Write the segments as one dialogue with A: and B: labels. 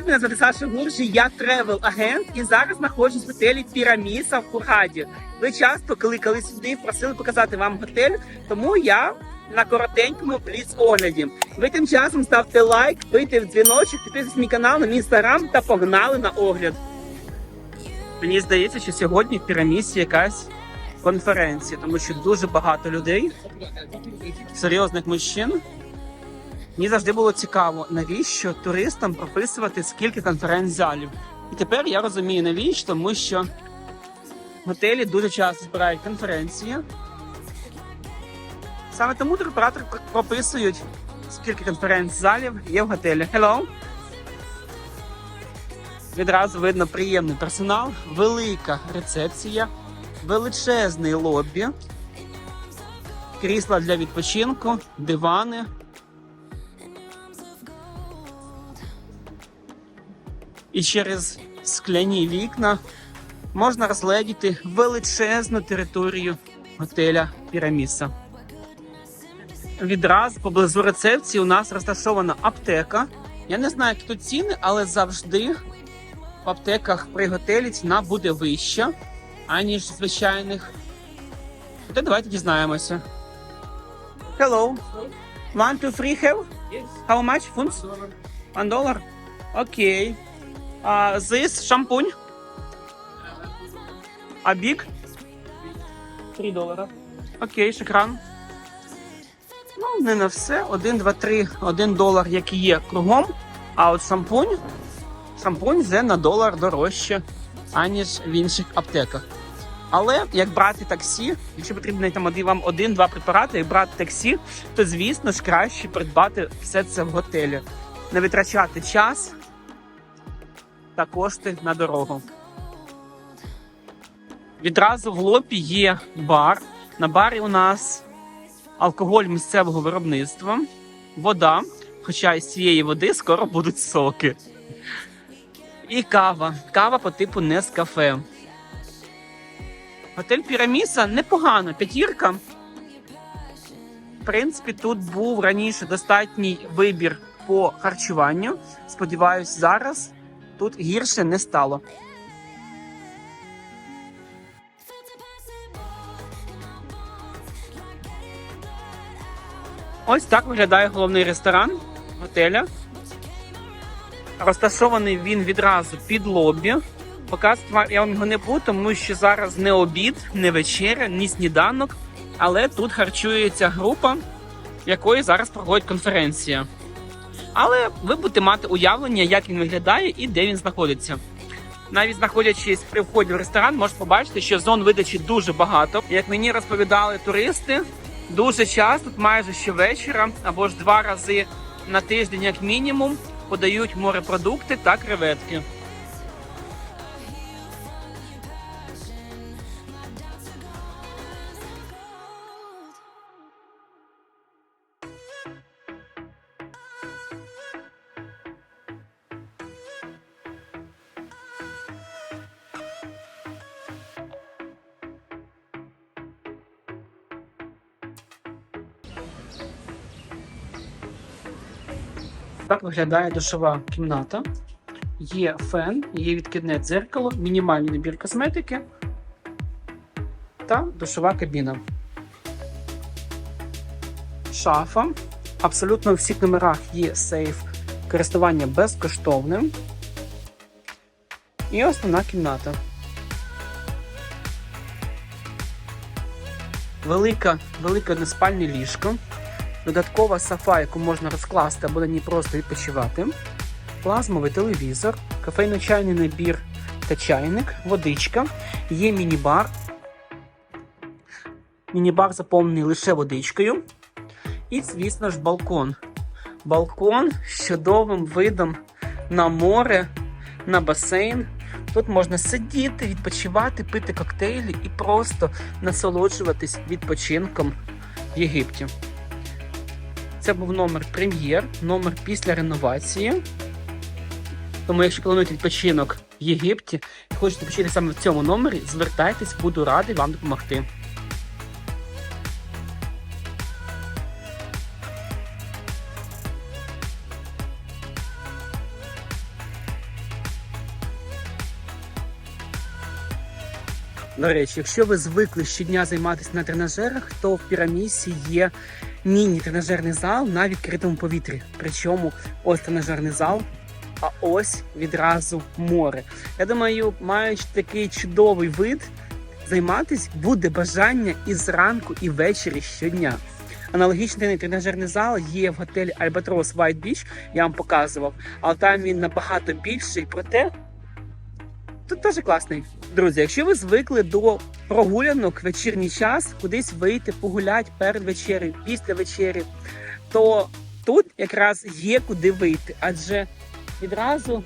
A: Привіт, мене звати Саша Гуржі, я тревел-агент і зараз знаходжусь в готелі Піраміса в Кургаді. Ви часто кликали сюди, просили показати вам готель, тому я на коротенькому бліц-огляді. Ви тим часом ставте лайк, бийте в дзвіночок, підписуйтесь на мій канал на мій інстаграм та погнали на огляд. Мені здається, що сьогодні в Пірамісі якась конференція, тому що дуже багато людей, серйозних мужчин. Мені завжди було цікаво, навіщо туристам прописувати скільки конференц-залів. І тепер я розумію, навіщо, тому що готелі дуже часто збирають конференції. Саме тому туроператори прописують, скільки конференц-залів є в готелі. Hello! Відразу видно приємний персонал, велика рецепція, величезний лобі, крісла для відпочинку, дивани. І через скляні вікна можна розгледіти величезну територію готеля Піраміса. Відразу поблизу рецепції у нас розташована аптека. Я не знаю, які тут ціни, але завжди в аптеках при готелі ціна буде вища, аніж звичайних. Проте давайте дізнаємося. Hello. One, two, three have? How much? Funds? One dollar? Окей. А this шампунь? А бік? 3 долара. Окей, шакран. Ну, не на все. 1, 2, 3, 1 долар, який є кругом. А от шампунь, шампунь вже на долар дорожче, аніж в інших аптеках. Але як брати таксі, якщо потрібно там один- вам один-два препарати, як брати таксі, то звісно ж краще придбати все це в готелі. Не витрачати час та кошти на дорогу. Відразу в лобі є бар. На барі у нас алкоголь місцевого виробництва, вода, хоча із цієї води скоро будуть соки. І кава. Кава по типу Нескафе. Готель Піраміса непогано, п'ятірка. В принципі, тут був раніше достатній вибір по харчуванню. Сподіваюсь, зараз тут гірше не стало. Ось так виглядає головний ресторан готеля. Розташований він відразу під лобі. Показувати я вам його не буду, тому що зараз не обід, не вечеря, ні сніданок. Але тут харчується група, якої зараз проходить конференція. Але ви будете мати уявлення, як він виглядає і де він знаходиться. Навіть знаходячись при вході в ресторан, можете побачити, що зон видачі дуже багато. Як мені розповідали туристи, дуже часто, майже щовечора або ж два рази на тиждень, як мінімум, подають морепродукти та креветки. Так виглядає душова кімната. Є фен, є відкидне дзеркало, мінімальний набір косметики та душова кабіна. Шафа. Абсолютно у всіх номерах є сейф користування безкоштовним. І основна кімната. Велика, велике односпальне ліжко. Додаткова сафа, яку можна розкласти або на ній просто відпочивати. Плазмовий телевізор, кофейно-чайний набір та чайник, водичка. Є міні-бар. Міні-бар заповнений лише водичкою. І, звісно ж, балкон. Балкон з чудовим видом на море, на басейн. Тут можна сидіти, відпочивати, пити коктейлі і просто насолоджуватись відпочинком в Єгипті. Це був номер прем'єр, номер після реновації. Тому, якщо плануєте відпочинок в Єгипті хочете почити саме в цьому номері, звертайтесь, буду радий вам допомогти. До речі, якщо ви звикли щодня займатися на тренажерах, то в пірамісі є міні-тренажерний зал на відкритому повітрі. Причому ось тренажерний зал, а ось відразу море. Я думаю, маючи такий чудовий вид, займатись буде бажання і зранку, і ввечері щодня. Аналогічний тренажерний зал є в готелі Albatross White Beach, я вам показував, але там він набагато більший, проте тут теж класний. Друзі, якщо ви звикли до прогулянок вечірній час, кудись вийти, погуляти перед вечерею, після вечері, то тут якраз є куди вийти, адже відразу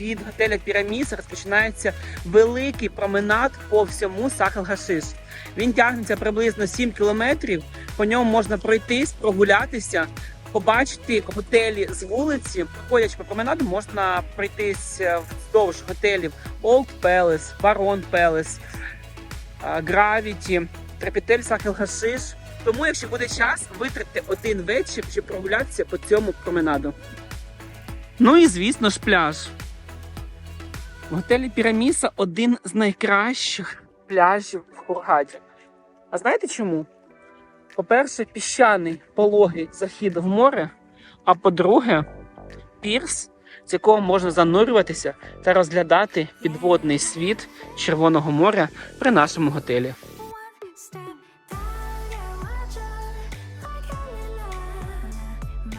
A: від готеля Піраміс розпочинається великий променад по всьому Сахал-Гашиш. Він тягнеться приблизно 7 кілометрів. По ньому можна пройтись, прогулятися, побачити готелі з вулиці. Проходячи по променаду, можна пройтись е, вздовж готелів Old Palace, Baron Palace, е, Gravity, Трепетель Сахал-Гашиш. Тому, якщо буде час, витратьте один вечір, щоб прогулятися по цьому променаду. Ну і звісно ж пляж. В готелі Піраміса один з найкращих пляжів в Хургаді. А знаєте чому? По-перше, піщаний пологий захід в море, а по-друге, пірс, з якого можна занурюватися та розглядати підводний світ Червоного моря при нашому готелі.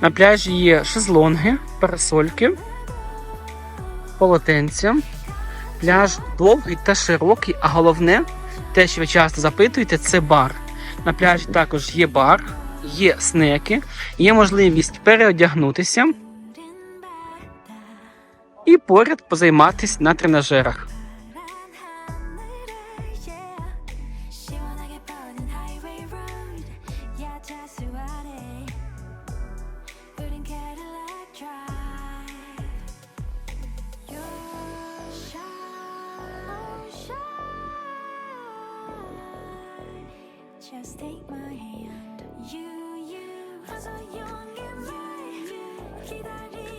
A: На пляжі є шезлонги, парасольки, полотенця. Пляж довгий та широкий, а головне, те, що ви часто запитуєте, це бар. На пляжі також є бар, є снеки, є можливість переодягнутися і поряд позайматися на тренажерах.
B: Just take my hand You, you 어서 용기를 기다리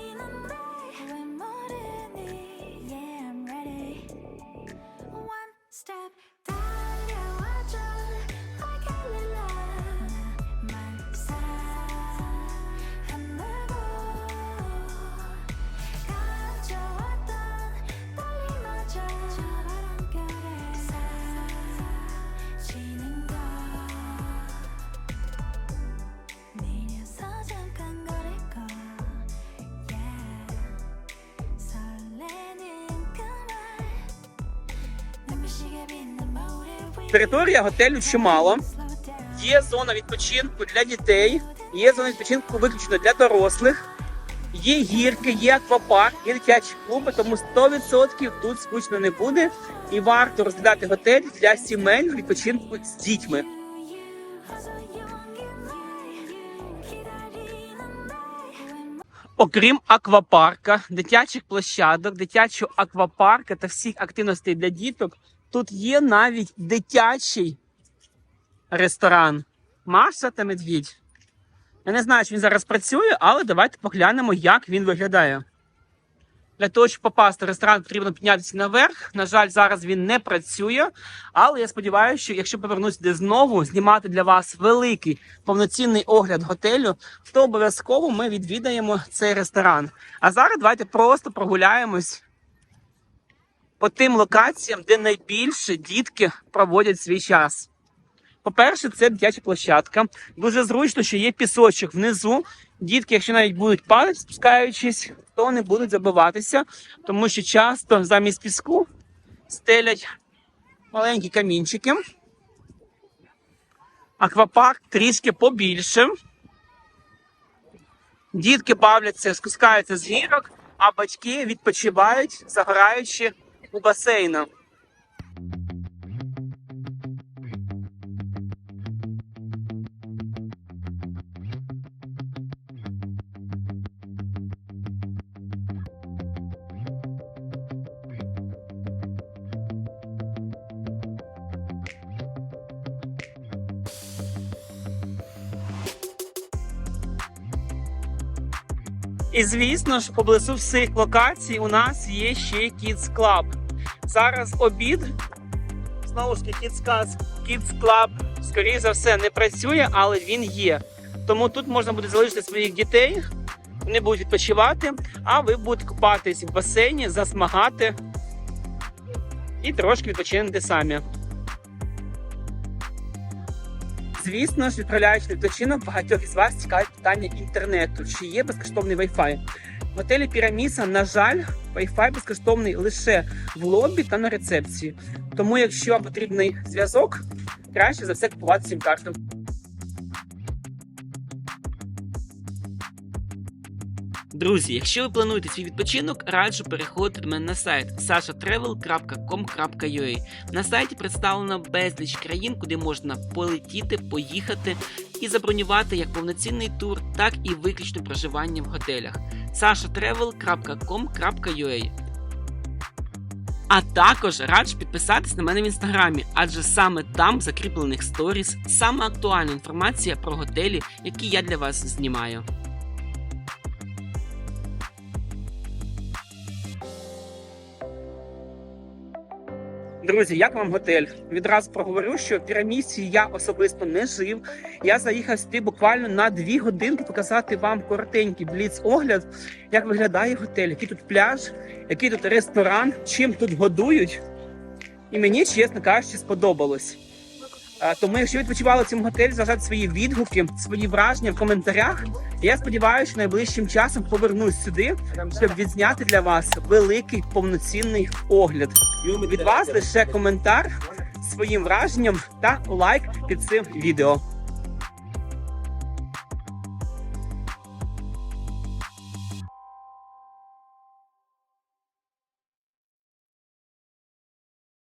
A: Територія готелю чимало. Є зона відпочинку для дітей, є зона відпочинку виключно для дорослих. Є гірки, є аквапарк, є дитячі клуби, тому 100% тут скучно не буде. І варто розглядати готель для сімейного відпочинку з дітьми. Окрім аквапарка, дитячих площадок, дитячого аквапарка та всіх активностей для діток, тут є навіть дитячий ресторан Маша та Медвідь. Я не знаю, чи він зараз працює, але давайте поглянемо, як він виглядає. Для того, щоб попасти в ресторан, потрібно піднятися наверх. На жаль, зараз він не працює. Але я сподіваюся, що якщо повернусь сюди знову, знімати для вас великий повноцінний огляд готелю, то обов'язково ми відвідаємо цей ресторан. А зараз давайте просто прогуляємось по тим локаціям, де найбільше дітки проводять свій час. По-перше, це дитяча площадка. Дуже зручно, що є пісочок внизу. Дітки, якщо навіть будуть падати, спускаючись, то не будуть забиватися, тому що часто замість піску стелять маленькі камінчики. Аквапарк трішки побільше. Дітки бавляться, спускаються з гірок, а батьки відпочивають, загораючи у басейну. І звісно ж, поблизу всіх локацій у нас є ще Kids Club. Зараз обід. знову ж таки Kids Club, скоріше за все, не працює, але він є. Тому тут можна буде залишити своїх дітей, вони будуть відпочивати, а ви будете купатись в басейні, засмагати і трошки відпочинути самі. Звісно ж, відправляючи відпочинок, багатьох із вас цікавить питання інтернету, чи є безкоштовний Wi-Fi. В готелі Піраміса, на жаль, Wi-Fi безкоштовний лише в лобі та на рецепції. Тому, якщо потрібний зв'язок, краще за все купувати сім-карту. Друзі, якщо ви плануєте свій відпочинок, раджу переходити до мене на сайт sashatravel.com.ua. На сайті представлено безліч країн, куди можна полетіти, поїхати і забронювати як повноцінний тур, так і виключно проживання в готелях. sashatravel.com.ua а також раджу підписатись на мене в інстаграмі, адже саме там закріплених сторіс саме актуальна інформація про готелі, які я для вас знімаю. Друзі, як вам готель? Відразу проговорю, що в пірамісі я особисто не жив. Я заїхав сюди буквально на дві годинки показати вам коротенький бліц-огляд, як виглядає готель, який тут пляж, який тут ресторан, чим тут годують. І мені, чесно кажучи, сподобалось. А, Тому, якщо відпочивали цим готелі, залишайте свої відгуки, свої враження в коментарях. Я сподіваюся, що найближчим часом повернусь сюди, щоб відзняти для вас великий повноцінний огляд. Від вас лише коментар своїм враженням та лайк під цим відео.